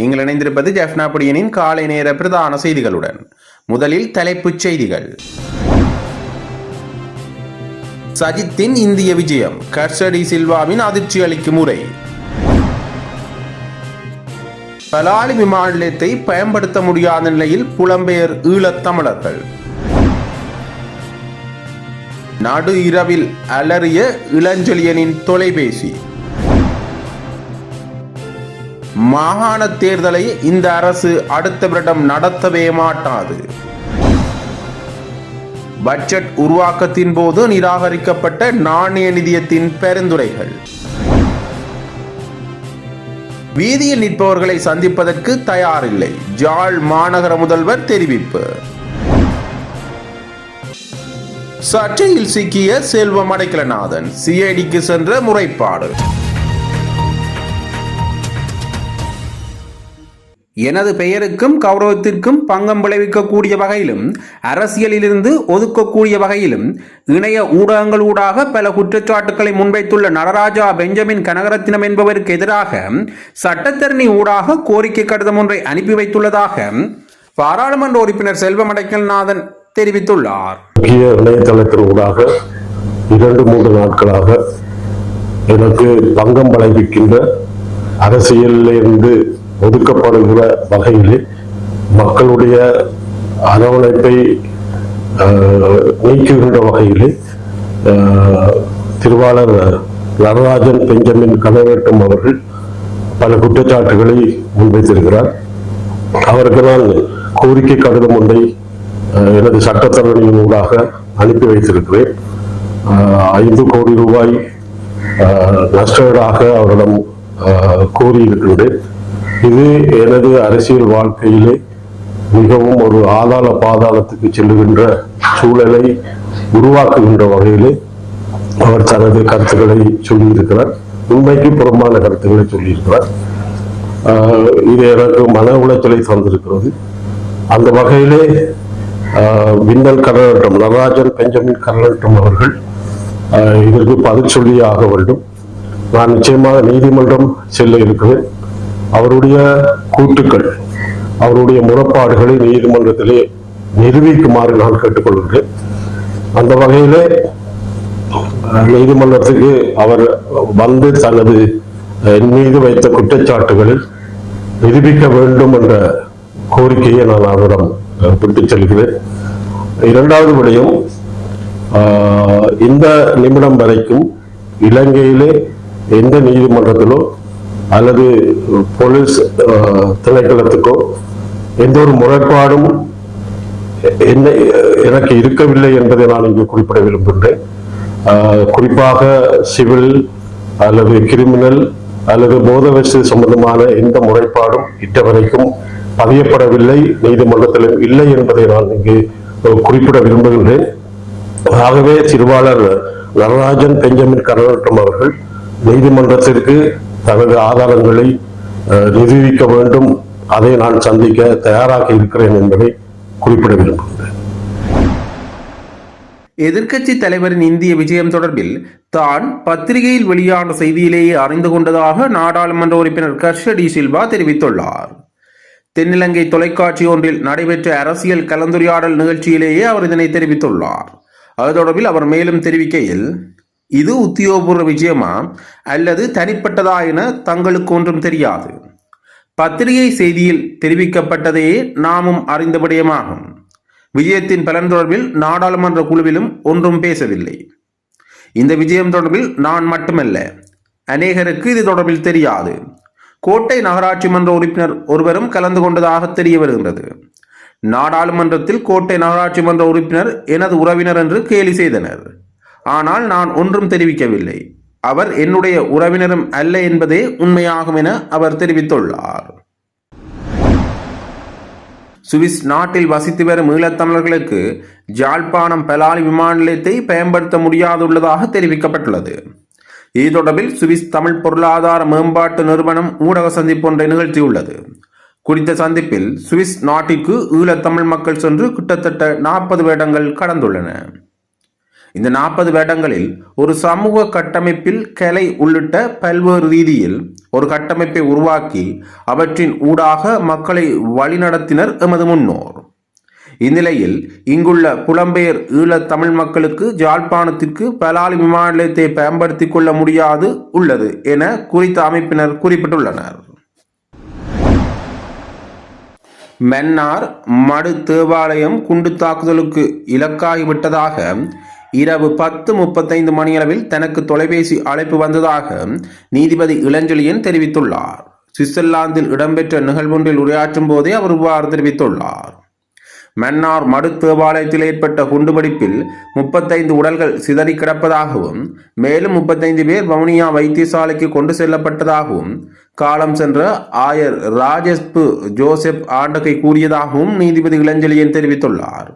நீங்கள் இணைந்திருப்பது ஜெஃப்னாபடியனின் காலை நேர பிரதான செய்திகளுடன். முதலில் தலைப்புச் செய்திகள். சஜித்தின் இந்திய விஜயம் கர்சடி சில்வாவின் அதிர்ச்சி அளிக்கும் முறை பலாலி விமான நிலையத்தை பயன்படுத்த முடியாத நிலையில் புலம்பெயர் ஈழத் தமிழர்கள். நடு இரவில் அலறிய இளஞ்செழியனின் தொலைபேசி. மாகாண தேர்தலை இந்த அரசு அடுத்த வருடம் நடத்தவே மாட்டாது. பட்ஜெட் உருவாக்கத்தின் போது நிராகரிக்கப்பட்ட நாணய நிதியத்தின் பரிந்துரைகள். வீதியில் நிற்பவர்களை சந்திப்பதற்கு தயாரில்லை. ஜாழ் மாநகர முதல்வர் தெரிவிப்பு. சர்ச்சையில் சிக்கிய செல்வம் அடைக்கலநாதன் சிஐடிக்கு சென்ற முறைப்பாடு. எனது பெயருக்கும் கௌரவத்திற்கும் பங்கம் விளைவிக்கக்கூடிய வகையிலும் அரசியலிலிருந்து ஒதுக்கக்கூடிய வகையிலும் இணைய ஊடகங்கள் ஊடாக பல குற்றச்சாட்டுக்களை முன்வைத்துள்ள நடராஜா பெஞ்சமின் கனகரத்தினம் என்பவருக்கு எதிராக சட்டத்தரணி ஊடாக கோரிக்கை கடிதம் ஒன்றை அனுப்பி வைத்துள்ளதாக பாராளுமன்ற உறுப்பினர் செல்வமடைக்கல்நாதன் தெரிவித்துள்ளார். முக்கிய இணையதளத்தின் ஊடாக இரண்டு மூன்று நாட்களாக எனக்கு பங்கம் விளைவிக்கின்ற அரசியலிலிருந்து ஒதுக்கப்படுகிற வகையில் மக்களுடைய அரவணைப்பை நீக்குகின்ற வகையில் திருவாளர் நடராஜன் பெஞ்சமின் கனவேட்டும் அவர்கள் பல குற்றச்சாட்டுகளை முன்வைத்திருக்கிறார். அவருக்கு நான் கோரிக்கை கடிதம் ஒன்றை எனது சட்டத்தரணியின் ஊடாக அனுப்பி வைத்திருக்கிறேன். ஐந்து கோடி ரூபாய் அஹ், நஷ்டஈடாக அவரிடம் கோரியிருக்கின்றேன். இது எனது அரசியல் வாழ்க்கையிலே மிகவும் ஒரு ஆதாள பாதாளத்துக்கு செல்லுகின்ற சூழலை உருவாக்குகின்ற வகையிலே அவர் தனது கருத்துக்களை சொல்லியிருக்கிறார். உண்மைக்கு புறம்பான கருத்துக்களை சொல்லியிருக்கிறார். இது எனக்கு மன உளைச்சலை தந்திருக்கிறது. அந்த வகையிலே விண்ணல் கரலட்டம் நடராஜன் பெஞ்சமின் கரலட்டம் அவர்கள் இதற்கு பதில் சொல்லியே ஆக வேண்டும். நான் நிச்சயமாக நீதிமன்றம் செல்ல இருக்கிறேன். அவருடைய கூட்டுக்கள் அவருடைய முறப்பாடுகளை நீதிமன்றத்திலே நிரூபிக்குமாறு நான் கேட்டுக்கொள்கிறேன் அந்த வகையிலே நீதிமன்றத்துக்கு அவர் வந்து தனது என் மீது வைத்த குற்றச்சாட்டுகளில் நிரூபிக்க வேண்டும் என்ற கோரிக்கையை நான் அவரிடம் விட்டுச் செல்கிறேன். இரண்டாவது விடயம் இந்த நிமிடம் வரைக்கும் இலங்கையிலே எந்த நீதிமன்றத்திலோ அல்லது போலீஸ் திணைக்களத்துக்கோ எந்த ஒரு முறைப்பாடும் என்ன எனக்கு இருக்கவில்லை என்பதை நான் இங்கு குறிப்பிட விரும்புகின்றேன் குறிப்பாக சிவில் அல்லது கிரிமினல் அல்லது போதவசு சம்பந்தமான எந்த முறைப்பாடும் இட்டவரைக்கும் பதியப்படவில்லை நீதிமன்றத்திலும் இல்லை என்பதை நான் இங்கு குறிப்பிட விரும்புகின்றேன் ஆகவே திருவாளர் நடராஜன் பெஞ்சமின் கருணாட்டம் அவர்கள் நீதிமன்றத்திற்கு தனது ஆதாரங்களை நிரூபிக்க வேண்டும். அதை நான் சந்திக்க தயாராக இருக்கிறேன் என்பதை குறிப்பிட விரும்புகிறேன். எதிர்க்கட்சி தலைவரின் இந்திய விஜயம் தொடர்பில் தான் பத்திரிகையில் வெளியான செய்தியிலேயே அறிந்து கொண்டதாக நாடாளுமன்ற உறுப்பினர் கர்ஷடி சில்வா தெரிவித்துள்ளார். தென்னிலங்கை தொலைக்காட்சி ஒன்றில் நடைபெற்ற அரசியல் கலந்துரையாடல் நிகழ்ச்சியிலேயே அவர் இதனை தெரிவித்துள்ளார். அது தொடர்பில் அவர் மேலும் தெரிவிக்கையில் இது உத்தியோகபூர்வ விஜயமா அல்லது தனிப்பட்டதா என தங்களுக்கு ஒன்றும் தெரியாது. பத்திரிகை செய்தியில் தெரிவிக்கப்பட்டதையே நாமும் அறிந்த விடயமாகும் விஜயத்தின் பலன் தொடர்பில் நாடாளுமன்ற குழுவிலும் ஒன்றும் பேசவில்லை. இந்த விஜயம் தொடர்பில் நான் மட்டுமல்ல அநேகருக்கு இது தொடர்பில் தெரியாது. கோட்டை நகராட்சி மன்ற உறுப்பினர் ஒருவரும் கலந்து கொண்டதாக தெரிய வருகின்றது. நாடாளுமன்றத்தில் கோட்டை நகராட்சி மன்ற உறுப்பினர் எனது உறவினர் என்று கேலி செய்தனர். ஆனால் நான் ஒன்றும் தெரிவிக்கவில்லை. அவர் என்னுடைய உறவினரும் அல்ல என்பதே உண்மையாகும் என அவர் தெரிவித்துள்ளார். சுவிஸ் நாட்டில் வசித்து வரும் ஈழத்தமிழர்களுக்கு ஜாழ்ப்பாணம் பலாலி விமான நிலையத்தை பயன்படுத்த முடியாதுள்ளதாக தெரிவிக்கப்பட்டுள்ளது. இது தொடர்பில் சுவிஸ் தமிழ் பொருளாதார மேம்பாட்டு நிறுவனம் ஊடக சந்திப்பு ஒன்றை நிகழ்த்தியுள்ளது. குறித்த சந்திப்பில் சுவிஸ் நாட்டிற்கு ஈழத்தமிழ் மக்கள் சென்று கிட்டத்தட்ட நாற்பது வருடங்கள் கடந்துள்ளன. இந்த நாற்பது வேடங்களில் ஒரு சமூக கட்டமைப்பில் கலை உள்ளிட்ட பல்வேறு ரீதியில் ஒரு கட்டமைப்பை உருவாக்கி அவற்றின் ஊடாக மக்களை வழிநடத்தினர் எமது முன்னோர். இந்நிலையில் இங்குள்ள புலம்பெயர் ஈழத் தமிழ் மக்களுக்கு ஜாழ்ப்பாணத்திற்கு பலாலி விமான நிலையத்தை பயன்படுத்தி கொள்ள முடியாது உள்ளது என குறித்த அமைப்பினர் குறிப்பிட்டுள்ளனர். மன்னார் மடு தேவாலயம் குண்டு தாக்குதலுக்கு இலக்காகிவிட்டதாக இரவு பத்து முப்பத்தைந்து மணியளவில் தனக்கு தொலைபேசி அழைப்பு வந்ததாக நீதிபதி இளஞ்செழியன் தெரிவித்துள்ளார். சுவிட்சர்லாந்தில் இடம்பெற்ற நிகழ்வொன்றில் உரையாற்றும் போதே அவர் இவ்வாறு தெரிவித்துள்ளார். மன்னார் மடு தேவாலயத்தில் ஏற்பட்ட குண்டுபிடிப்பில் முப்பத்தைந்து உடல்கள் சிதறி கிடப்பதாகவும் மேலும் முப்பத்தைந்து பேர் வவுனியா வைத்தியசாலைக்கு கொண்டு செல்லப்பட்டதாகவும் காலம் சென்ற ஆயர் ராஜஸ்பு ஜோசப் ஆண்டகை கூறியதாகவும் நீதிபதி இளஞ்செழியன் தெரிவித்துள்ளார்.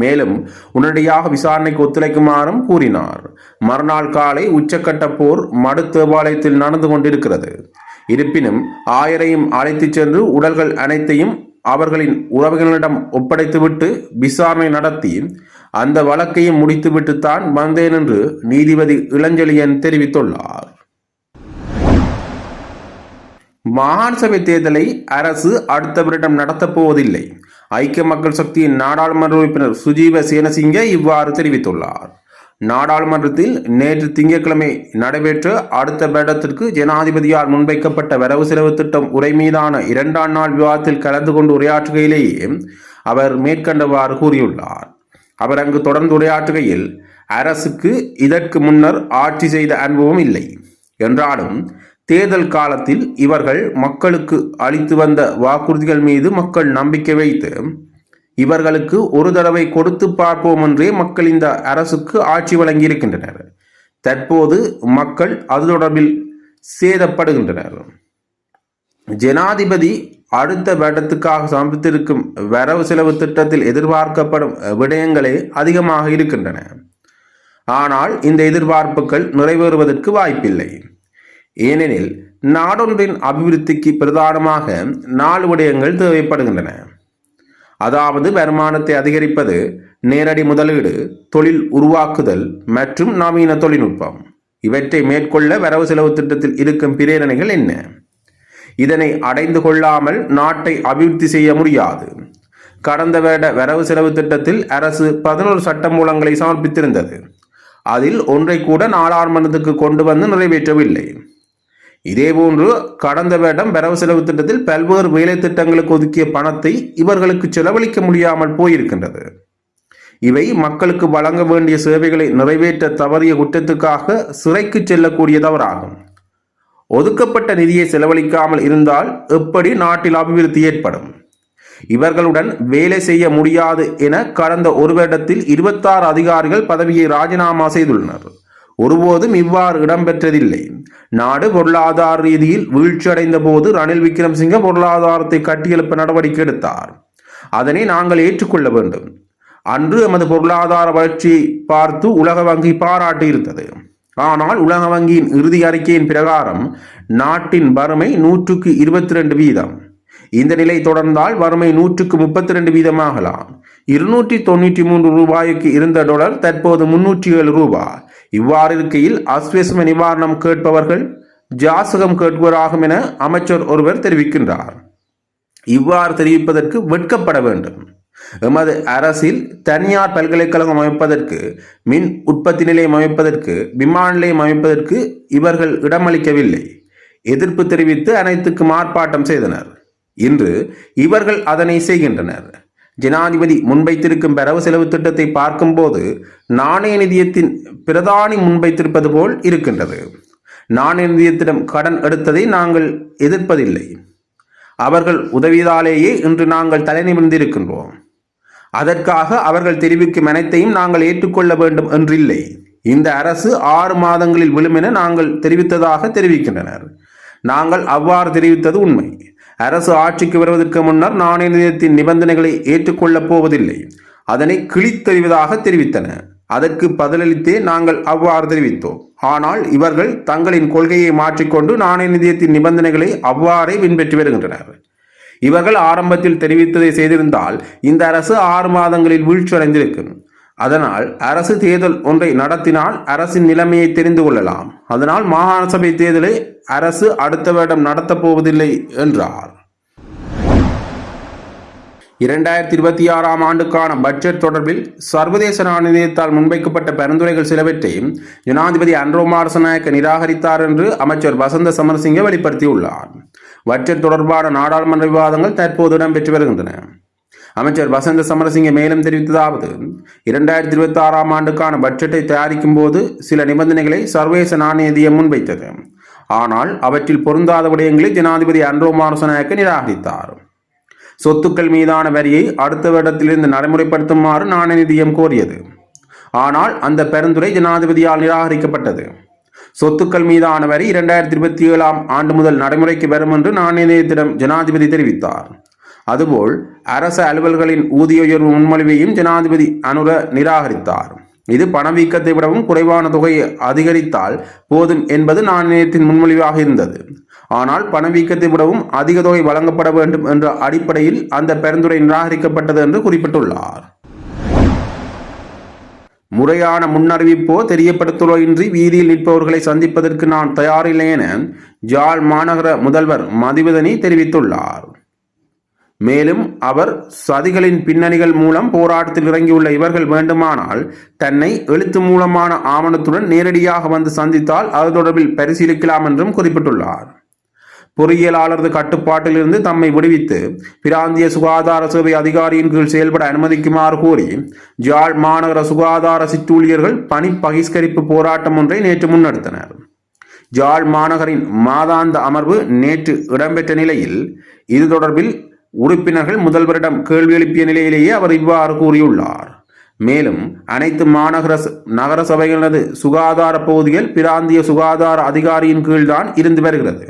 மேலும் உடனடியாக விசாரணைக்கு ஒத்துழைக்குமாறும் கூறினார். மறுநாள் காலை உச்சக்கட்ட போர் மடு தேவாலயத்தில் நடந்து கொண்டிருக்கிறது. இருப்பினும் ஆயரையும் அழைத்துச் சென்று உடல்கள் அனைத்தையும் அவர்களின் உறவுகளிடம் ஒப்படைத்துவிட்டு விசாரணை நடத்தி அந்த வழக்கையும் முடித்துவிட்டு தான் வந்தேன் என்று நீதிபதி இளஞ்செழியன் தெரிவித்துள்ளார். மாகாண சபை தேர்தலை அரசு அடுத்த வருடம் நடத்தப் போவதில்லை. ஐக்கிய மக்கள் சக்தியின் நாடாளுமன்ற உறுப்பினர் சுஜீவ சேனசிங்க இவ்வாறு தெரிவித்துள்ளார். நாடாளுமன்றத்தில் நேற்று திங்கட்கிழமை நடைபெற்ற அடுத்த வருடத்திற்கு ஜனாதிபதியால் முன்வைக்கப்பட்ட வரவு செலவு திட்டம் உரை மீதான இரண்டாம் நாள் விவாதத்தில் கலந்து கொண்டு உரையாற்றுகையிலேயே அவர் மேற்கண்டவாறு கூறியுள்ளார். அவர் அங்கு தொடர்ந்து உரையாற்றுகையில் அரசுக்கு இதற்கு முன்னர் ஆட்சி செய்த அனுபவம் இல்லை. என்றாலும் தேர்தல் காலத்தில் இவர்கள் மக்களுக்கு அளித்து வந்த வாக்குறுதிகள் மீது மக்கள் நம்பிக்கை வைத்து இவர்களுக்கு ஒரு தடவை கொடுத்து பார்ப்போம் என்றே மக்கள் இந்த அரசுக்கு ஆட்சி வழங்கியிருக்கின்றனர். தற்போது மக்கள் அது தொடர்பில் சேதப்படுகின்றனர். ஜனாதிபதி அடுத்த வருடத்துக்காக சமர்ப்பித்திருக்கும் வரவு செலவு திட்டத்தில் எதிர்பார்க்கப்படும் விடயங்களே அதிகமாக இருக்கின்றன. ஆனால் இந்த எதிர்பார்ப்புகள் நிறைவேறுவதற்கு வாய்ப்பில்லை. ஏனெனில் நாடொன்றின் அபிவிருத்திக்கு பிரதானமாக நாலு விடயங்கள் தேவைப்படுகின்றன. அதாவது வருமானத்தை அதிகரிப்பது நேரடி முதலீடு தொழில் உருவாக்குதல் மற்றும் நவீன தொழில்நுட்பம். இவற்றை மேற்கொள்ள வரவு செலவு திட்டத்தில் இருக்கும் பிரேரணைகள் என்ன? இதனை அடைந்து கொள்ளாமல் நாட்டை அபிவிருத்தி செய்ய முடியாது. கடந்த வருட வரவு செலவு திட்டத்தில் அரசு பதினோரு சட்டமூலங்களை சமர்ப்பித்திருந்தது. அதில் ஒன்றை கூட நாடாளுமன்றத்துக்கு கொண்டு வந்து நிறைவேற்றவில்லை. இதேபோன்று கடந்த வேடம் வரவு செலவு திட்டத்தில் பல்வேறு வேலை திட்டங்களுக்கு ஒதுக்கிய பணத்தை இவர்களுக்கு செலவழிக்க முடியாமல் போயிருக்கின்றது. இவை மக்களுக்கு வழங்க வேண்டிய சேவைகளை நிறைவேற்ற தவறிய குற்றத்துக்காக சிறைக்கு செல்லக்கூடிய தவறாகும் ஒதுக்கப்பட்ட நிதியை செலவழிக்காமல் இருந்தால் எப்படி நாட்டில் அபிவிருத்தி ஏற்படும்? இவர்களுடன் வேலை செய்ய முடியாது என கடந்த ஒரு வருடத்தில் இருபத்தாறு அதிகாரிகள் பதவியை ராஜினாமா செய்துள்ளனர். ஒருபோதும் இவ்வாறு இடம்பெற்றதில்லை. நாடு பொருளாதார ரீதியில் வீழ்ச்சியடைந்த போது ரணில் விக்ரம்சிங்க பொருளாதாரத்தை கட்டியெழுப்ப நடவடிக்கை எடுத்தார். அதனை நாங்கள் ஏற்றுக்கொள்ள வேண்டும். அன்று எமது பொருளாதார வளர்ச்சியை பார்த்து உலக வங்கி பாராட்டியிருந்தது. ஆனால் உலக வங்கியின் இறுதி அறிக்கையின் பிரகாரம் நாட்டின் வறுமை நூற்றுக்கு இருபத்தி ரெண்டு வீதம். இந்த நிலை தொடர்ந்தால் வறுமை நூற்றுக்கு முப்பத்தி ரெண்டு வீதமாகலாம். இருநூற்றி தொண்ணூற்றி மூன்று ரூபாய்க்கு இருந்த டொலர் தற்போது முன்னூற்றி ஏழு ரூபாய். இவ்வாறு இருக்கையில் அஸ்வசம நிவாரணம் கேட்பவர்கள் ஜாசகம் கேட்பவராகும் என அமைச்சர் ஒருவர் தெரிவிக்கின்றார். இவ்வாறு தெரிவிப்பதற்கு வெட்கப்பட வேண்டும். எமது அரசில் தனியார் பல்கலைக்கழகம் அமைப்பதற்கு மின் உற்பத்தி நிலையம் அமைப்பதற்கு விமான நிலையம் அமைப்பதற்கு இவர்கள் இடமளிக்கவில்லை. எதிர்ப்பு தெரிவித்து அனைத்துக்கும் ஆர்ப்பாட்டம் செய்தனர். இன்று இவர்கள் அதனை செய்கின்றனர். ஜனாதிபதி முன்வைத்திருக்கும் வரவு செலவு திட்டத்தை பார்க்கும்போது நாணய நிதியத்தின் பிரதானி முன்வைத்திருப்பது போல் இருக்கின்றது. நாணய நிதியத்திடம் கடன் எடுத்ததை நாங்கள் எதிர்ப்பதில்லை. அவர்கள் உதவியதாலேயே இன்று நாங்கள் தலைநிமிர்ந்திருக்கின்றோம் அதற்காக அவர்கள் தெரிவிக்கும் அனைத்தையும் நாங்கள் ஏற்றுக்கொள்ள வேண்டும் என்றில்லை. இந்த அரசு ஆறு மாதங்களில் விழும் என நாங்கள் தெரிவித்ததாக தெரிவிக்கின்றனர். நாங்கள் அவ்வாறு தெரிவித்தது உண்மை. அரசு ஆட்சிக்கு வருவதற்கு முன்னர் நாணய நிதியத்தின் நிபந்தனைகளை ஏற்றுக்கொள்ளப் போவதில்லை. அதனை கிழித்தெறிவதாக தெரிவித்தன. அதற்கு பதிலளித்தே நாங்கள் அவ்வாறு தெரிவித்தோம். ஆனால் இவர்கள் தங்களின் கொள்கையை மாற்றிக்கொண்டு நாணய நிதியத்தின் நிபந்தனைகளை அவ்வாறே பின்பற்றி வருகின்றனர். இவர்கள் ஆரம்பத்தில் தெரிவித்ததை செய்திருந்தால் இந்த அரசு ஆறு மாதங்களில் வீழ்ச்சியடைந்திருக்கும். அதனால் அரசு தேர்தல் ஒன்றை நடத்தினால் அரசின் நிலைமையை தெரிந்து கொள்ளலாம். அதனால் மாகாண சபை தேர்தலை அரசு அடுத்த வருடம் நடத்தப் போவதில்லை என்றார். இரண்டாயிரத்தி இருபத்தி ஆறாம் ஆண்டுக்கான பட்ஜெட் தொடர்பில் சர்வதேச நாணயத்தால் முன்வைக்கப்பட்ட பரிந்துரைகள் சிலவற்றை ஜனாதிபதி அன்ரோ மாரசநாயக்க நிராகரித்தார் என்று அமைச்சர் வசந்த சமரசிங்க வெளிப்படுத்தியுள்ளார். பட்ஜெட் தொடர்பான நாடாளுமன்ற விவாதங்கள் தற்போது இடம்பெற்று வருகின்றன. அமைச்சர் வசந்த சமரசிங்க மேலும் தெரிவித்ததாவது இரண்டாயிரத்தி இருபத்தி ஆறாம் ஆண்டுக்கான பட்ஜெட்டை தயாரிக்கும் போது சில நிபந்தனைகளை சர்வதேச நாணயதியம் முன்வைத்தது. ஆனால் அவற்றில் பொருந்தாத விடயங்களை ஜனாதிபதி அன்ரோ மாரசநாயக்க நிராகரித்தார். சொத்துக்கள் மீதான வரியை அடுத்த வருடத்திலிருந்து நடைமுறைப்படுத்துமாறு நாணயநிதியம் கோரியது. ஆனால் அந்த பரிந்துரை ஜனாதிபதியால் நிராகரிக்கப்பட்டது. சொத்துக்கள் மீதான வரி இரண்டாயிரத்தி இருபத்தி ஏழாம் ஆண்டு முதல் நடைமுறைக்கு வரும் என்று நாணயநிதியத்திடம் ஜனாதிபதி தெரிவித்தார். அதுபோல் அரச அலுவல்களின் ஊதிய உயர்வு முன்மொழிவையும் ஜனாதிபதி அனுர நிராகரித்தார். இது பணவீக்கத்தை விடவும் குறைவான தொகையை அதிகரித்தால் போதும் என்பது நாணயத்தின் முன்மொழிவாக இருந்தது. ஆனால் பணவீக்கத்தை விடவும் அதிக தொகை வழங்கப்பட வேண்டும் என்ற அடிப்படையில் அந்த பரிந்துரை நிராகரிக்கப்பட்டது என்று குறிப்பிட்டுள்ளார். முறையான முன்னறிவிப்போ தெரியப்படுத்தலோ இன்றி வீதியில் நிற்பவர்களை சந்திப்பதற்கு நான் தயாரில்லை என ஜாழ் மாநகர முதல்வர் மதிவதனி தெரிவித்துள்ளார். மேலும் அவர் சதிகளின் பின்னணிகள் மூலம் போராட்டத்தில் இறங்கியுள்ள இவர்கள் வேண்டுமானால் தன்னை எழுத்து மூலமான ஆவணத்துடன் நேரடியாக வந்து சந்தித்தால் அது தொடர்பில் பரிசீலிக்கலாம் என்றும் குறிப்பிட்டுள்ளார். பொறியியலாளரது கட்டுப்பாட்டிலிருந்து தம்மை விடுவித்து பிராந்திய சுகாதார சேவை அதிகாரியின் கீழ் செயல்பட அனுமதிக்குமாறு கோரி ஜாழ் மாநகர சுகாதார சிற்றூழியர்கள் பணி பகிஷ்கரிப்பு போராட்டம் ஒன்றை நேற்று முன்னெடுத்தனர். ஜாழ் மாநகரின் மாதாந்த அமர்வு நேற்று இடம்பெற்ற நிலையில் இது தொடர்பில் உறுப்பினர்கள் முதல்வரிடம் கேள்வி எழுப்பிய நிலையிலேயே அவர் இவ்வாறு கூறியுள்ளார். மேலும் அனைத்து மாநகர நகர சபைகளது சுகாதார பகுதிகள் பிராந்திய சுகாதார அதிகாரியின் கீழ்தான் இருந்து வருகிறது.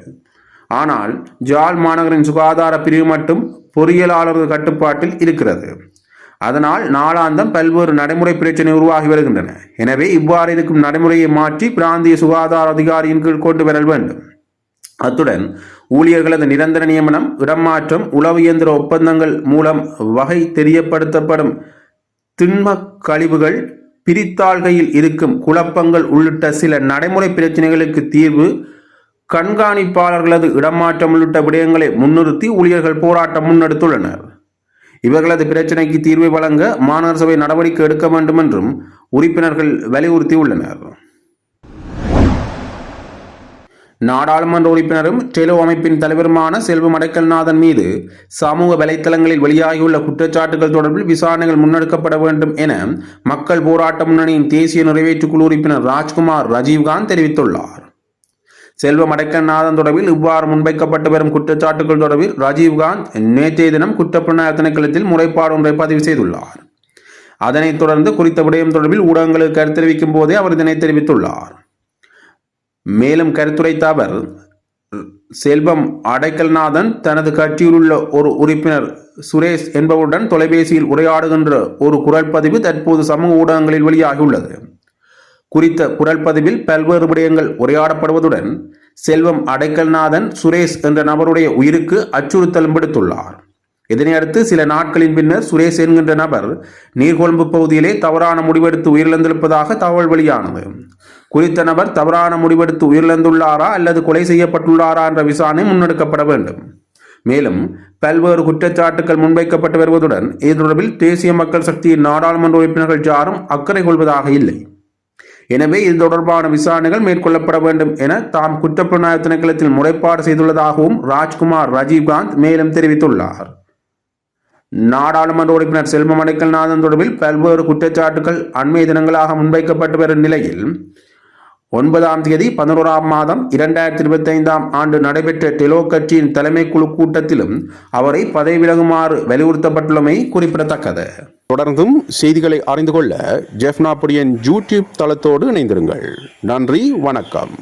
ஆனால் ஜால் மாநகரின் சுகாதார பிரிவு மட்டும் பொறியியலாளர்கள் கட்டுப்பாட்டில் இருக்கிறது. அதனால் நாளாந்தம் பல்வேறு நடைமுறை பிரச்சனை உருவாகி வருகின்றன. எனவே இவ்வாறு இருக்கும் நடைமுறையை மாற்றி பிராந்திய சுகாதார அதிகாரியின் கீழ் கொண்டு வர வேண்டும். அத்துடன் ஊழியர்களது நிரந்தர நியமனம் இடமாற்றம் உளவு இயந்திர ஒப்பந்தங்கள் மூலம் வகை தெரியப்படுத்தப்படும். திண்ம கழிவுகள் பிரித்தாள்கையில் இருக்கும் குழப்பங்கள் உள்ளிட்ட சில நடைமுறை பிரச்சனைகளுக்கு தீர்வு கண்காணிப்பாளர்களது இடமாற்றம் உள்ளிட்ட விடயங்களை முன்னிறுத்தி ஊழியர்கள் போராட்டம் முன்னெடுத்துள்ளனர். இவர்களது பிரச்சினைக்கு தீர்வை வழங்க மாநகர சபை நடவடிக்கை எடுக்க வேண்டும் என்றும் உறுப்பினர்கள் வலியுறுத்தியுள்ளனர். நாடாளுமன்ற உறுப்பினரும் டெலோ அமைப்பின் தலைவருமான செல்வ அடைக்கல்நாதன் மீது சமூக வலைத்தளங்களில் வெளியாகியுள்ள குற்றச்சாட்டுகள் தொடர்பில் விசாரணைகள் முன்னெடுக்கப்பட வேண்டும் என மக்கள் போராட்ட முன்னணியின் தேசிய நிறைவேற்றுக் குழு உறுப்பினர் ராஜ்குமார் ரஜீவ்காந்த் தெரிவித்துள்ளார். செல்வ அடைக்கல்நாதன் தொடர்பில் இவ்வாறு முன்வைக்கப்பட்டு வரும் குற்றச்சாட்டுகள் தொடர்பில் ராஜீவ்காந்த் நேற்றைய தினம் குற்றப்புலனாய்வு திணைக்களத்தில் முறைப்பாடு ஒன்றை பதிவு செய்துள்ளார். அதனைத் தொடர்ந்து குறித்த விடயம் தொடர்பில் ஊடகங்களுக்கு கருத்து தெரிவிக்கும் போதே அவர் இதனை தெரிவித்துள்ளார். மேலும் கருத்துரைத்த அவர் செல்வம் அடைக்கல்நாதன் தனது கட்சியிலுள்ள ஒரு உறுப்பினர் சுரேஷ் என்பவருடன் தொலைபேசியில் உரையாடுகின்ற ஒரு குரல் பதிவு தற்போது சமூக ஊடகங்களில் வெளியாகியுள்ளது. குறித்த குரல் பதிவில் பல்வேறு விடயங்கள் உரையாடப்படுவதுடன் செல்வம் அடைக்கல்நாதன் சுரேஷ் என்ற நபருடைய உயிருக்கு அச்சுறுத்தலும் விடுத்துள்ளார். இதனையடுத்து சில நாட்களின் பின்னர் சுரேஷ் என்கின்ற நபர் நீர்கொழும்பு பகுதியிலே தவறான முடிவெடுத்து உயிரிழந்திருப்பதாக தகவல் வெளியானது. குறித்த நபர் தவறான முடிவெடுத்து உயிரிழந்துள்ளாரா அல்லது கொலை செய்யப்பட்டுள்ளாரா என்ற விசாரணை முன்னெடுக்கப்பட வேண்டும். மேலும் பல்வேறு குற்றச்சாட்டுகள் முன்வைக்கப்பட்டு வருவதுடன் இது தொடர்பில் தேசிய மக்கள் சக்தியின் நாடாளுமன்ற உறுப்பினர்கள் யாரும் அக்கறை கொள்வதாக இல்லை. எனவே இது தொடர்பான விசாரணைகள் மேற்கொள்ளப்பட வேண்டும் என தாம் குற்றப்புலனாய்வு திணைக்களத்தில் முறைப்பாடு செய்துள்ளதாகவும் ராஜ்குமார் ரஜீவ்காந்த் மேலும் தெரிவித்துள்ளார். நாடாளுமன்ற உறுப்பினர் செல்வம் அடைக்கல்நாதன் தொடர்பில் பல்வேறு குற்றச்சாட்டுகள் அண்மைய தினங்களாக முன்வைக்கப்பட்டு வரும் நிலையில் ஒன்பதாம் தேதி பதினோராம் மாதம் இரண்டாயிரத்தி இருபத்தி ஐந்தாம் ஆண்டு நடைபெற்ற டெலோ கட்சியின் தலைமை குழு கூட்டத்திலும் அவரை பதவி விலகுமாறு வலியுறுத்தப்பட்டுள்ளமை குறிப்பிடத்தக்கது. தொடர்ந்தும் செய்திகளை அறிந்து கொள்ள ஜெஃப்னாபுடியின் யூடியூப் தளத்தோடு இணைந்திருங்கள். நன்றி வணக்கம்.